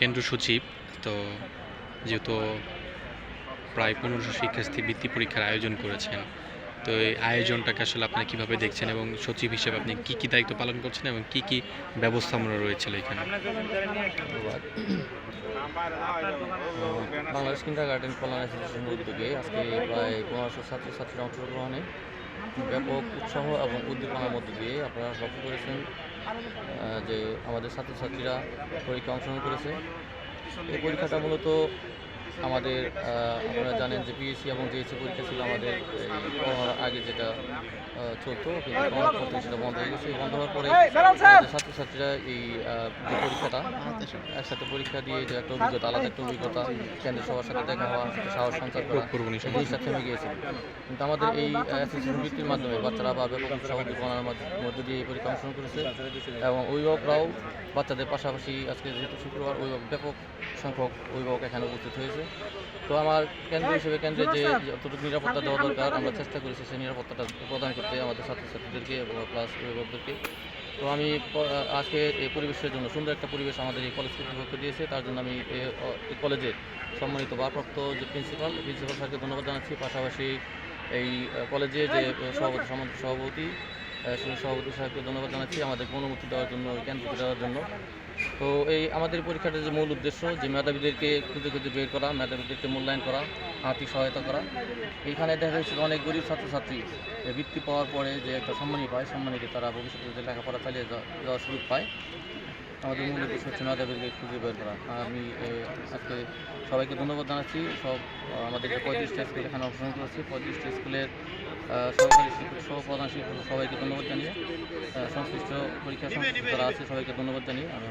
কেন্দ্র সচিব, তো যেহেতু প্রায় পনেরোশো শিক্ষার্থী বৃত্তি পরীক্ষার আয়োজন করেছেন, তো এই আয়োজনটাকে আসলে আপনি কীভাবে দেখছেন এবং সচিব হিসেবে আপনি কি কি দায়িত্ব পালন করছেন এবং কি কি ব্যবস্থাপনা রয়েছিল এখানে? বাংলাদেশ কিন্ডার গার্ডেন কল্যাণ উদ্যোগে আজকে প্রায় পনেরোশো ছাত্রছাত্রীর অংশগ্রহণে ব্যাপক উৎসাহ এবং উদ্দীপনার মধ্য দিয়ে আপনারা লক্ষ্য করেছেন যে আমাদের ছাত্রছাত্রীরা পরীক্ষা অংশগ্রহণ করেছে। এই পরীক্ষাটা মূলত আমাদের আহ, আপনারা জানেন যে পিএসসি এবং জিএসসি পরীক্ষা ছিল আমাদের করোনার আগে যেটা চলতো কিন্তু করোনার পর সেটা বন্ধ হয়ে গেছে। বন্ধ হওয়ার পরে ছাত্রছাত্রীরা এই যে পরীক্ষাটা একসাথে পরীক্ষা দিয়ে যে একটা অভিজ্ঞতা আলাদা একটা অভিজ্ঞতা কেন্দ্রের সবার সাথে দেখা হওয়া সাহস সঞ্চার করা জিনিসটা থেমে গিয়েছিল কিন্তু আমাদের এই অ্যাসোসিয়েশন বৃত্তির মাধ্যমে বাচ্চারা বা ব্যাপক উৎসাহ উদ্দীপনার মধ্য- মধ্য দিয়ে এই পরীক্ষা অংশগ্রহণ করেছে। এবং অভিভাবকরাও বাচ্চাদের পাশাপাশি আজকে যেহেতু শুক্রবার অভিভাবক ব্যাপক সংখ্যক অভিভাবক এখানে উপস্থিত হয়েছে। তো আমার কেন্দ্র হিসেবে কেন্দ্রে যে যতটুকু নিরাপত্তা দেওয়া দরকার, আমরা চেষ্টা করেছি সেই নিরাপত্তাটা প্রদান করতে আমাদের ছাত্রছাত্রীদেরকে এবং প্লাস অভিভাবকদেরকে। তো আমি আজকে এই পরিবেশের জন্য সুন্দর একটা পরিবেশ আমাদের এই কলেজ কর্তৃপক্ষ দিয়েছে। তার জন্য আমি এই কলেজের সম্মানিত ভারপ্রাপ্ত যে প্রিন্সিপাল প্রিন্সিপাল স্যারকে ধন্যবাদ জানাচ্ছি। পাশাপাশি এই কলেজে যে সভাপতি সম্মানিত সভাপতি সভাপতি সাহেবকে ধন্যবাদ জানাচ্ছি আমাদেরকে অনুমতি দেওয়ার জন্য কেন্দ্রকে দেওয়ার জন্য। তো এই আমাদের পরীক্ষাটার যে মূল উদ্দেশ্য, যে মেধাবীদেরকে খুঁজে খুঁজে বের করা, মেধাবীদেরকে মূল্যায়ন করা, আর্থিক সহায়তা করা। এখানে দেখা যাচ্ছে অনেক গরিব ছাত্রছাত্রী বৃত্তি পাওয়ার পরে যে একটা সম্মানী পায়, সম্মানীকে তারা ভবিষ্যতে যে লেখাপড়া চালিয়ে যাওয়া- যাওয়ার সুযোগ পায়। আমাদের মূল উদ্দেশ্য হচ্ছে মেধাবীদেরকে খুঁজে বের করা। আমি আজকে সবাইকে ধন্যবাদ জানাচ্ছি। সব আমাদের যে পঁয়ত্রিশটা স্কুল এখানে অংশগ্রহণ করেছি। পঁয়ত্রিশটা স্কুলের সহকারী শিক্ষক সহ প্রধান শিক্ষক সবাইকে ধন্যবাদ জানিয়ে সংশ্লিষ্ট পরীক্ষা সংশ্লিষ্ট যারা আছে সবাইকে ধন্যবাদ জানিয়ে আমি